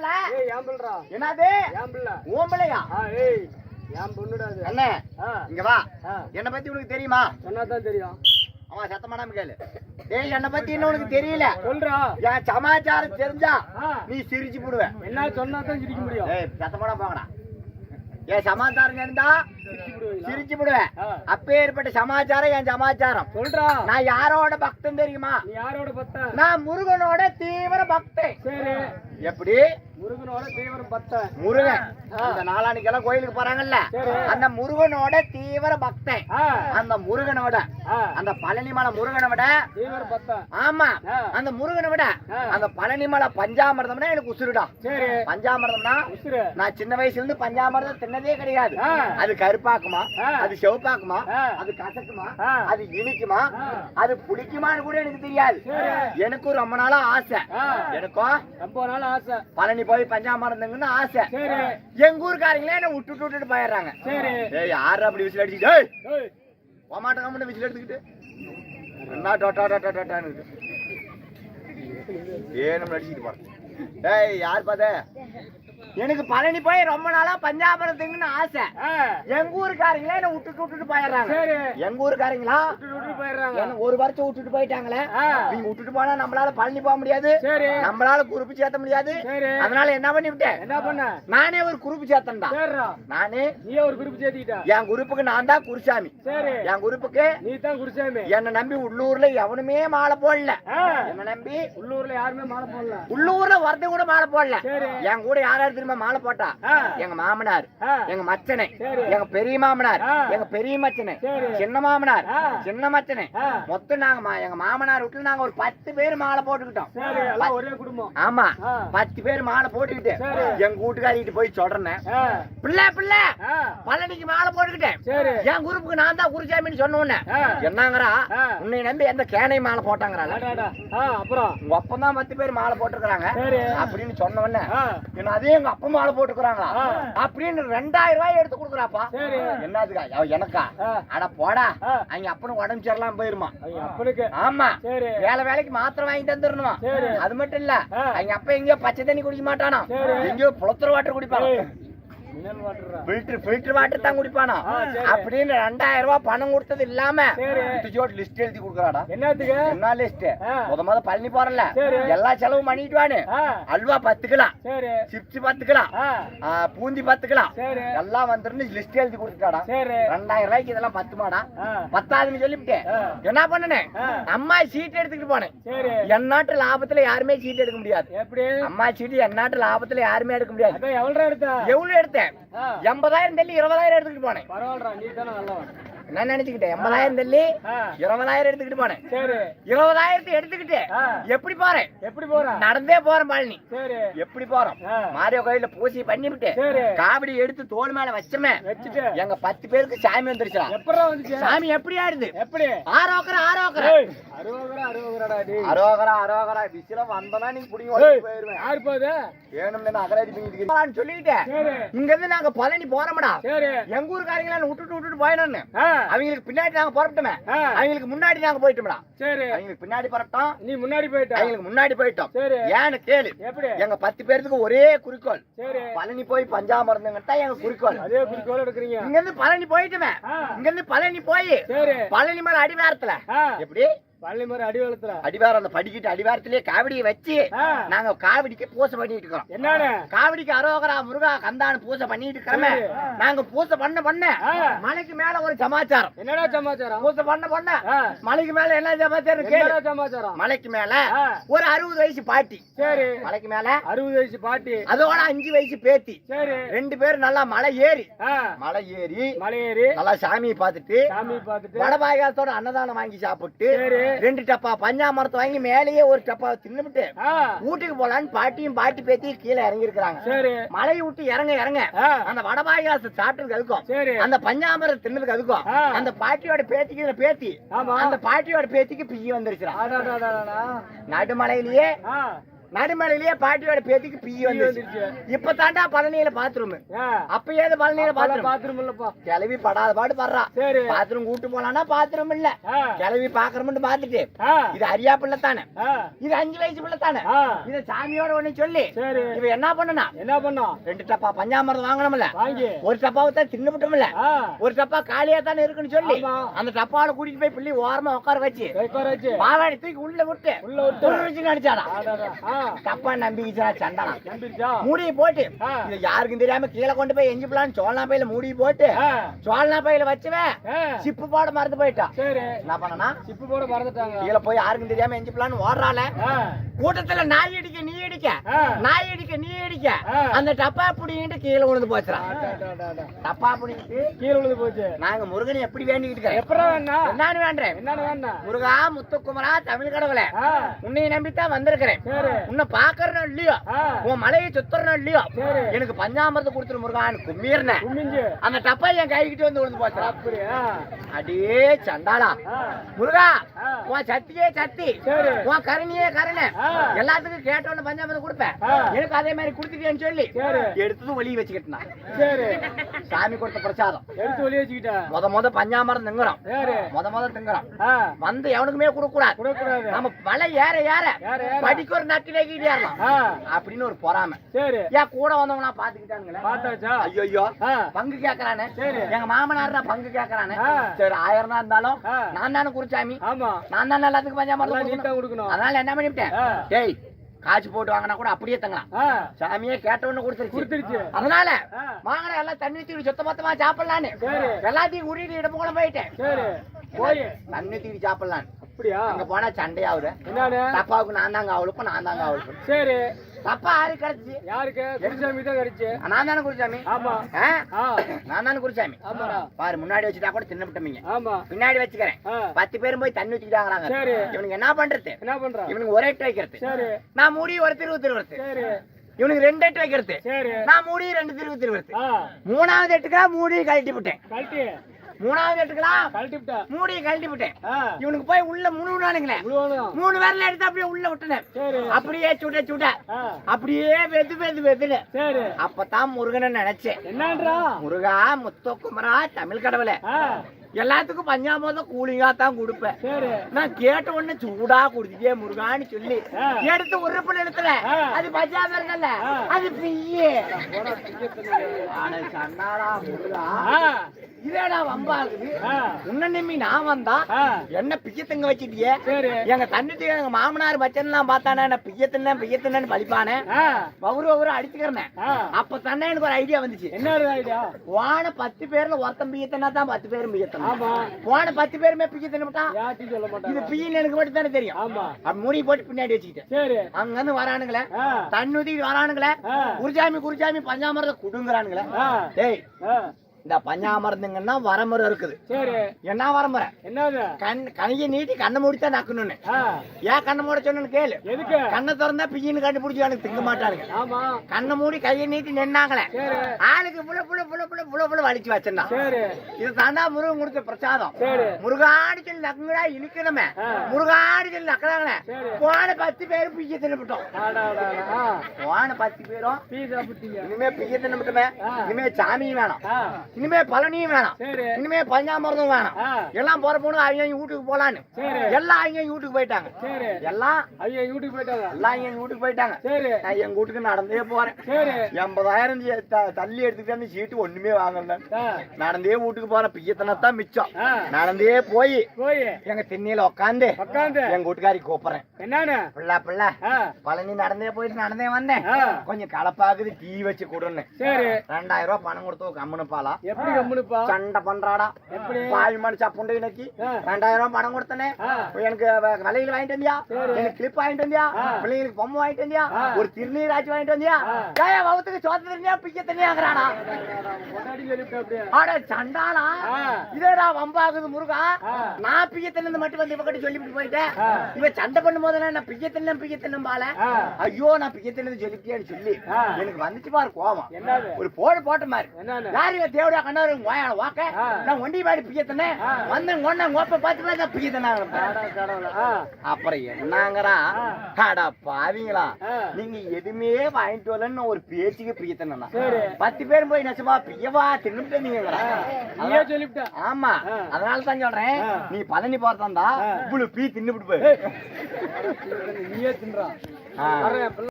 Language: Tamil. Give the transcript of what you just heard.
புள்ள ஏய் ஏன் பிள்ளடா? என்னது? ஏன் பிள்ளை? ஓம்பளையா ஆ ஏய் ஏன் பொண்ணுடா அது அண்ணே ஆ. இங்க வா. ஆ. என்னை பத்தி உனக்கு தெரியுமா? சொன்னா தான் தெரியும்? அவன் சத்தமாடாம கேளு. டேய் என்னை பத்தி இன்னும் உனக்கு தெரியல. சொல்றா. என் சமாச்சாரம் தெரிஞ்சா நீ சிரிச்சு போடுவேன் என்ன சொன்னா தான் சிரிக்க முடியும். ஏய் சத்தமாடா போங்கடா. என் சமாச்சாரம் முடியும் சிரிச்சு போடுவேன் ஆ. அப்பேற்பட்ட சமாச்சாரம் என் சமாச்சாரம். சொல்றா. நான் யாரோட பக்தன் தெரியுமா? யாரோட பத்த நான் முருகனோட தீவிர பக்தன். சரி. எப்படி? முருகனோட தீவிரம் பத்த முருகன். ஆ. இந்த நாளானிக்கெல்லாம் கோயிலுக்கு போறாங்கல்ல. அந்த முருகனோட தீவிர பக்தன். அந்த முருகனோட. அந்த பழனிமலை முருகனை விட தீவிரம் பத்த ஆமா. அந்த முருகனை விட. அந்த பழனிமலை பஞ்சாமிர்தம்னா எனக்கு உசுருடா. சரி. பஞ்சாமிர்தம்னா உசுரு நான் சின்ன வயசுல இருந்து பஞ்சாமிர்தம் தின்னதே கிடையாது. அது கருப்பாக்குமா. அது செவப்பாக்குமா. அது கசக்குமா. அது இனிக்குமா. அது புளிக்குமான்னு கூட எனக்கு தெரியாது. எனக்கும் ரொம்ப நாளா ஆசை. எனக்கும் ரொம்ப நாள் ஆசை. பழனி போய் பஞ்சாமிர்தங்கன்னு ஆசை. சரி. எங்க ஊருக்காரங்களே என்ன விட்டுட்டு விட்டுட்டு போயிடுறாங்க. சரி. ஏய் யாரு அப்படி விசில் அடிச்சுட்டு? போமாட்ட கம்மட்டு விசில் எடுத்துக்கிட்டு. என்ன டொட்டா டொட்டா டொட்டான்னு ஏனும் அடிச்சுட்டு போறேன் ஏய் யார் பாத்த? எனக்கு பழனி போய் ரொம்ப நாளா பஞ்சாபரத்துக்குன்னு ஆசை. எங்க ஊருக்காரங்களே என்ன விட்டுட்டு விட்டுட்டு போயிடுறாங்க. எங்க ஊருக்காரங்களா? போயிடுறாங்க. ஒரு வருஷம் விட்டுட்டு போயிட்டாங்களே. நீங்க விட்டுட்டு போனா நம்மளால பழனி போக முடியாது. நம்மளால குரூப் சேர்த்த முடியாது. அதனால என்ன பண்ணி விட்டேன் என்ன பண்ண? நானே ஒரு குரூப் சேர்த்தேன்டா. நானே நீயே ஒரு குரூப் சேர்த்துக்கிட்ட என் குரூப்புக்கு நான் தான் குருசாமி. சரி. என் குரூப்புக்கு நீ தான் குருசாமி. என்னை நம்பி உள்ளூர்ல எவனுமே மாலை போடல. என்ன நம்பி உள்ளூர்ல யாருமே மாலை போடல. உள்ளூர்ல ஒருத்தன் கூட மாலை போடல. சரி. என் கூட யார் யார் திரும்ப மாலை போட்டா? எங்க மாமனார் எங்க மச்சனை. எங்க பெரிய மாமனார். எங்க பெரிய மச்சனை. சின்ன மாமனார். சின்ன மச்சனை. மொத்தம் நாங்க எங்க மாமனார் வீட்டுல நாங்க ஒரு பத்து பேர் மாலை போட்டுக்கிட்டோம். ஒரே குடும்பம். ஆமா. பத்து பேர் மாலை போட்டுக்கிட்டு. எங்க வீட்டுக்காரிட்டு போய் சொல்றேன் பிள்ளை பிள்ளை பழனிக்கு மாலை போட்டுக்கிட்டேன். என் குரூப்புக்கு நான் தான் குருசாமின்னு சொன்ன என்னங்கறா. உன்னை நம்பி எந்த கேனை மாலை. ஆ அப்புறம்? உங்க அப்பா தான் பத்து பேர் மாலை போட்டுருக்காங்க அப்படின்னு சொன்ன உடனே அதே எங்க அப்பா மாலை போட்டுக்கிறாங்களா. அப்படின்னு ரெண்டாயிரம் ரூபாய் எடுத்து கொடுக்குறாப்பா. என்னதுக்கா? எனக்கா? அட போடா. ஆ. அங்க அப்பனுக்கு உடம்பு சரியில்லாம போயிருமா? ஆமா. வேலை வேலைக்கு மாத்திரை வாங்கி தந்துடணுமா. அது மட்டும் இல்ல. ஆ. எங்க அப்பா எங்கேயோ பச்சை தண்ணி குடிக்க மாட்டானா. எங்கேயோ புலத்துற வாட்டர் வாட்டர்ரா. ஃபில்டர் ஃபில்டர் வாட்டர் தான் குடிப்பானா. அப்படின்னு ரெண்டாயிரம் ரூபாய் பணம் கொடுத்தது இல்லாம சரி. லிஸ்ட் எழுதி கொடுக்குறாடா. என்னத்துக்கு? என்ன லிஸ்ட். முத முத பழனி போறல. எல்லா செலவும் பண்ணிட்டு வானு ஆ. அல்வா பத்து கிலோ சரி. சிப்ஸ் பத்து கிலோ ஆ. ஆ, பூந்தி பத்து கிலோ சரி. எல்லாம் வந்துருந்து லிஸ்ட் எழுதி கொடுத்துட்டாடா. ரெண்டாயிரம் ரூபாய்க்கு இதெல்லாம் பத்துமாடா. பத்தாதுன்னு சொல்லிவிட்டேன். என்ன பண்ணனே. அம்மா சீட் எடுத்துக்கிட்டு போனேன் என் நாட்டு லாபத்துல யாருமே சீட் எடுக்க முடியாது. அம்மா சீட்டு என் நாட்டு லாபத்துல யாருமே எடுக்க முடியாது. எடுத்த? எவ்வளவு எடுத்தேன்? ஆ. எண்பதாயிரம் தள்ளி இருபதாயிரம் எடுத்துக்கிட்டு போனேன். பரவாயில்லடா நீ தானே நல்லவன். என்ன நினைச்சுக்கிட்டேன். எண்பதாயிரம் தள்ளி இருபதாயிரம் எடுத்துக்கிட்டு போனேன் இருபதாயிரத்தை எடுத்துக்கிட்டு எப்படி போறேன்? எப்படி போற? நடந்தே போறேன் பழனி எப்படி போறோம்? மாரியோ கோயில்ல பூசி பண்ணிவிட்டு சரி. காவடி எடுத்து தோல் மேல வச்சமே. வச்சுட்டு. எங்க பத்து பேருக்கு சாமி வந்துருச்சா சாமி எப்படி ஆடுது எப்படி? ஆரோக்கர ஆரோக்கர அரோகரா அரோகரா விசில வந்தனா நீ புடிங்க போயிருவேன். யார் போகுது? வேணும்னு அகராதி பிங்கிட்டு சொல்லிட்டேன். சரி. இங்க இருந்து நாங்க பழனி போறோம்டா. எங்க ஊருக்காரங்கள விட்டுட்டு விட்டுட்டு போயிடணும் அவங்களுக்கு பின்னாடி நாங்க புறப்பட்டோமே. அவங்களுக்கு முன்னாடி நாங்க போயிட்டோம்டா. சரி. அவங்களுக்கு பின்னாடி புறப்பட்டோம். நீ முன்னாடி போயிட்ட. அவங்களுக்கு முன்னாடி போயிட்டோம். சரி. ஏன்னு கேளு. எப்படி? எங்க பத்து பேருக்கு ஒரே குறிக்கோள். சரி. பழனி போய் பஞ்சாமரந்துங்கட்டா எங்க குறிக்கோள். அதே குறிக்கோள் எடுக்கிறீங்க இங்க இருந்து பழனி போயிட்டுமே. இங்க இருந்து பழனி போய் பழனி மேல அடிவாரத்துல. எப்படி? பள்ளி மாதிரி அடிவளத்துல. அடிவாரம் அந்த படிக்கிட்டு அடிவாரத்திலேயே காவடியை வச்சு நாங்க காவடிக்கு பூசை பண்ணிட்டு இருக்கிறோம். என்னன்னு? காவடிக்கு அரோகரா முருகா கந்தான்னு பூசை பண்ணிட்டு இருக்கிறோமே. நாங்க பூசை பண்ண பண்ண. மலைக்கு மேல ஒரு சமாச்சாரம். என்னடா சமாச்சாரம்? பூசை பண்ண பண்ண மலைக்கு மேல என்ன சமாச்சாரம் கேளு. சமாச்சாரம்? மலைக்கு மேல ஒரு அறுபது வயசு பாட்டி. சரி. மலைக்கு மேல அறுபது வயசு பாட்டி. அதோட அஞ்சு வயசு பேத்தி. சரி. ரெண்டு பேரும் நல்லா மலை ஏறி மலை ஏறி மலையேறி நல்லா சாமியை பார்த்துட்டு சாமி பார்த்துட்டு. வடபாயகத்தோட அன்னதானம் வாங்கி சாப்பிட்டு. ரெண்டு டப்பா பஞ்சாமரத்தை வாங்கி மேலேயே ஒரு டப்பா தின்னுபிட்டு ஆ. வீட்டுக்கு போலான்னு பாட்டியும் பாட்டி பேத்தி கீழே இறங்கி இருக்கிறாங்க மலையை விட்டு இறங்க இறங்க. அந்த வடபாயகாசு சாப்பிட்டதுக்கு அதுக்கும் அந்த பஞ்சாமரம் தின்னதுக்கு அதுக்கும். அந்த பாட்டியோட பேத்திக்கு பேத்தி. அந்த பாட்டியோட பேத்திக்கு வந்துருச்சுடா. அடாடாடாடா. நடுமலையிலேயே நடுமலையிலேயே பாட்டியோட பேத்திக்கு பீ வந்துருச்சு வந்துருச்சு. இப்ப தாண்டா பழனியில பாத்ரூம் ஆ. அப்ப ஏது பழனியில பாத்ரூம் பாத்ரூம் இல்லப்பா. கிளவி படாத பாடு படுறா சரி. பாத்ரூம் கூட்டு போலான்னா பாத்ரூம் இல்ல. கிளவி பாக்குறோம்னு பாத்துட்டு. இது அரியா பிள்ளை தானே. இது அஞ்சு வயசு பிள்ளை தானே. இத சாமியோட ஒண்ணு சொல்லி. இவ என்ன பண்ணனா? என்ன பண்ணோம் ரெண்டு டப்பா பஞ்சாமிரதம் வாங்கணும்ல. வாங்கி. ஒரு டப்பாவை தான் தின்னுபிட்டோம்ல ஆ. ஒரு டப்பா காலியா தானே இருக்குன்னு சொல்லி. அந்த டப்பாவில கூட்டிட்டு போய் பிள்ளை ஓரமா உட்கார வச்சு பாவாடி தூக்கி உள்ள விட்டு உள்ள விட்டு. துரு தப்பா நம்பிக்கிச்சா நம்பிருச்சா? மூடியை போட்டு. இது யாருக்கும் தெரியாம கீழே கொண்டு போய் எஞ்சி பிளான் சோழனா பையில மூடி போட்டு. சோழனா பையில வச்சுவேன். சிப்பு போட மறந்து போயிட்டான் சரி. என்ன பண்ணனா? சிப்பு போட மறந்துட்டாங்க. கீழே போய் யாருக்கும் தெரியாம எஞ்சி பிளான் ஓடுறாள. கூட்டத்துல நாய் அடிக்க நீ அடிக்க. நாய் அடிக்க நீ அடிக்க. அந்த டப்பா புடிங்கிட்டு கீழே விழுந்து போச்சுறான். டப்பா புடிங்கிட்டு கீழே விழுந்து போச்சு. நாங்க முருகனை எப்படி வேண்டிக்கிட்டு எப்படா வேணா என்னன்னு வேண்டேன். என்னன்னு முருகா முத்துக்குமரா தமிழ் கடவுளே. உன்னை நம்பித்தான் வந்திருக்கிறேன். உன்னை பாக்குறனோ இல்லையோ. உன் மலையை சுத்துறனோ இல்லையோ. எனக்கு பஞ்சாமிரதம் கொடுத்துரு முருகான்னு கும்மிருந்தேன் குமிஞ்சு அந்த டப்பா என் கைக்கிட்டு வந்து விழுந்து போச்சு. அடியே சண்டாளா. முருகா. உன் சத்தியே சத்தி உன் கருணையே கருணை. எல்லாத்துக்கும் கேட்டவன பஞ்சாமிரதம் கொடுப்பேன். எனக்கு அதே மாதிரி கொடுத்துட்டேன்னு சொல்லி எடுத்ததும் வெளியே வச்சுக்கிட்டான் சாமி கொடுத்த பிரசாதம். எடுத்து வெளியே வச்சுக்கிட்டா. முத முத பஞ்சாமிரம் திங்குறோம். முத முத திங்குறோம். வந்து எவனுக்குமே கொடுக்க கூடாது நம்ம மலை ஏற ஏற. படிக்க ஒரு நட்டிலே ஏறலாம் ஆ. அப்படின்னு ஒரு பொறாமை. சரி. ஏன் கூட வந்தவங்க நான் பாத்துக்கிட்டானுங்களே பார்த்தாச்சா ஐயோ பங்கு கேக்குறானே. சரி. எங்க மாமனார் தான் பங்கு கேக்குறானே. சரி ஆயிரம் தான் இருந்தாலும். நான் தானே குருச்சாமி? ஆமா. நான் தானே எல்லாத்துக்கும் நல்லா பஞ்சாமரம் நீட்டா கொடுக்கணும். அதனால என்ன பண்ணிவிட்டேன். டேய் காசு போட்டு வாங்கினா கூட அப்படியே தங்கலாம். சாமியே கேட்டவொன்னு கொடுத்துருச்சு. கொடுத்துருச்சு. அதனால. வாங்கின எல்லாம் தண்ணி தூக்கி சுத்த மொத்தமா சாப்பிடலான்னு எல்லாத்தையும் உருட்டி இடம் போல போயிட்டேன். தண்ணி தூக்கி சாப்பிடலான்னு. அப்படியா? அங்க போனா சண்டையாவுது. என்னன்னு தப்பாவுக்கு நான் தாங்க அவளுக்கும் நான் தாங்க அவளுக்கும் சரி. தப்பா ஆறு கிடைச்சு யாருக்கு? குருசாமி தான் கிடைச்சு. நான் தானே குருசாமி? ஆமா. நான் தானே குருசாமி? பாரு முன்னாடி வச்சுட்டா கூட தின்ன விட்டீங்க ஆமா. பின்னாடி வச்சுக்கிறேன். பத்து பேரும் போய் தண்ணி சரி. இவனுக்கு என்ன பண்றது? என்ன பண்ற? இவனுக்கு ஒரு எட்டு வைக்கிறது. சரி. நான் மூடி ஒரு திருவு திருவுறது சரி. இவனுக்கு ரெண்டு எட்டு வைக்கிறது. நான் மூடி ரெண்டு திருவு திருவுறது மூணாவது எட்டுக்கா மூடி கழட்டி விட்டேன். மூணாவது விட்டா மூடி கழட்டி விட்டேன் இவனுக்கு போய் உள்ள முழுவினானுங்களே முழுவதும் மூணு பேர்ல எடுத்து அப்படியே உள்ள விட்டுனேன் அப்படியே சுட சுட. அப்படியே வெது வெது வெதுல அப்பதான் முருகனை நினைச்சேன். என்னன்றா? முருகா முத்த குமரா தமிழ் கடவுளே. எல்லாத்துக்கும் பஞ்சாமதம் கூலிங்கா தான் கொடுப்பேன். நான் கேட்ட உடனே சூடா குடிச்சிட்டே முருகான்னு சொல்லி. எடுத்து உறுப்பு நிலத்துல. அது பஞ்சாமரங்கல்ல ஆ. அது. அட சண்டாளா முருகா. இதேடா வம்பாகுது ஆ. உன்ன நம்பி நான் வந்தா என்ன பிய்ய திங்க வச்சிட்டியே? எங்க தண்ணிட்டு எங்க மாமனார் மச்சன்லாம் பார்த்தானே நான் பிய்ய தின்ன பிய்ய தின்னு பழிப்பானே? ஆ. வவுரு வவுரு அடிச்சுக்கிறேன். அப்ப தானே எனக்கு ஒரு ஐடியா வந்துச்சு. என்ன ஐடியா போன பத்து பேர்ல ஒருத்தன் பிய்யத்தினா தான் பத்து பேரும் போன பத்து பேருமே யார்ட்டையும் சொல்ல இது எனக்கு மட்டும் தானே தெரியும். அப்ப மூடி போட்டு பின்னாடி வச்சுக்கிட்டேன். சரி. அங்க இருந்து வரானுங்களே தண்ணி ஊத்திட்டு வரானுங்களே. ஆ. குருசாமி குருசாமி பஞ்சாமரத்தை குடுங்குறானுங்களே. டேய் இந்த பஞ்சாமரத்துங்கன்னா வரமுறை இருக்குது. சரி. என்ன வரமுறை? என்னது? கண் கணையை நீட்டி கண்ணை மூடித்தான் நக்கணும்னு ஏன் கண்ணை மூட சொன்னு கேளு. எதுக்கு? கண்ணை திறந்தா பிய்யின்னு கண்டுபிடிச்சு எனக்கு திங்க மாட்டாருங்க ஆமா. கண்ணை மூடி கையை நீட்டி நின்னாங்களே. ஆளுக்கு புல புல புல புல புல புல வலிச்சு வச்சிருந்தான் சரி. இது தாண்டா முருகன் கொடுத்த பிரசாதம். முருகாடி சொல்லி நக்குங்கடா இழுக்கணுமே. முருகாடி சொல்லி நக்குறாங்களே. போன பத்து பேரும் பிய்ய தின்னுபிட்டோம். போன பத்து பேரும் இனிமே பிய்ய தின்னுபிட்டுமே. இனிமே சாமியும் வேணாம். இனிமே பழனியும் வேணாம். இனிமே பஞ்சாமிரதம் வேணாம். எல்லாம் போற போன அவங்க வீட்டுக்கு போலான்னு எல்லாம் அவங்க வீட்டுக்கு போயிட்டாங்க. எல்லாம் ஐயா யூடியூப் போயிட்டாங்க. எல்லாம் எங்க வீட்டுக்கு போயிட்டாங்க. நான் எங்க வீட்டுக்கு நடந்தே போறேன். எண்பதாயிரம் தள்ளி எடுத்துட்டு வந்து சீட்டு ஒண்ணுமே வாங்கல. நடந்தே வீட்டுக்கு போறேன். பிய்யத்தனத்தான் மிச்சம். நடந்தே போய். எங்க திண்ணையில உட்காந்து உட்காந்து எங்க வீட்டுக்காரி கூப்பிடுறேன். என்னன்னு? பிள்ளை பிள்ளை. பழனி நடந்தே போயிட்டு நடந்தே வந்தேன். கொஞ்சம் கலப்பாக்குது டீ வச்சு கொடுன்னு. ரெண்டாயிரம் ரூபாய் பணம் கொடுத்து கம்முனு பாலா எப்படி கம்முனுப்பா? சண்டை பண்றாடா. எப்படி? பால் மனுஷா புண்டை இன்னைக்கு. ரெண்டாயிரம் ரூபாய் பணம் கொடுத்தனே. எனக்கு வ- வளையல் வாங்கிட்டு வந்தியா. எனக்கு கிளிப் வாங்கிட்டு வந்தியா. பிள்ளைங்களுக்கு பொம்மை வாங்கிட்டு வந்தியா. ஒரு திருநீர் ஆச்சு வாங்கிட்டு வந்தியா? ஆ. ஏய் வவுத்துக்கு சோத்து தெரிஞ்சா பிக்க அப்படியே ஆட சண்டாளா ஆ. இதேடா வம்பாகுது முருகா. நான் பிய்ய தின்னு மட்டும் வந்து இவகிட்ட சொல்லிவிட்டு போயிட்டேன். ஆ. இவ சண்டை பண்ணும் போதெல்லாம் நான் பிய்ய தின்னும் பிய்ய தின்னும் பால? ஐயோ நான் பிய்ய தின்னு சொல்லிட்டேன்னு சொல்லி. எனக்கு வந்துச்சு பாரு கோவம். ஒரு போடு போட்ட மாதிரி. யார் இவ தேவ ஓடியா கண்ணாரு வாயால வாக்க. நான் ஒண்டி மாடி பியத்தனே. வந்து கொண்ட கோப்ப பார்த்து பார்த்தா. ஆ. அப்புறம் என்னங்கறா ஆ. அடா பாவீங்களா. நீங்க எதுவுமே வாங்கிட்டு வரலன்னு ஒரு பேச்சுக்கு பிரியத்தனா சரி. பத்து பேர் போய் நெசமா பியவா தின்னுட்டு நீங்கங்கறா நீயே சொல்லிவிட்ட ஆமா. அதனால தான் சொல்றேன். நீ பழனி போறதா ஆ. இவ்வளவு பீ தின்னுபிட்டு போய் நீயே தின்றா ஆ. வரேன்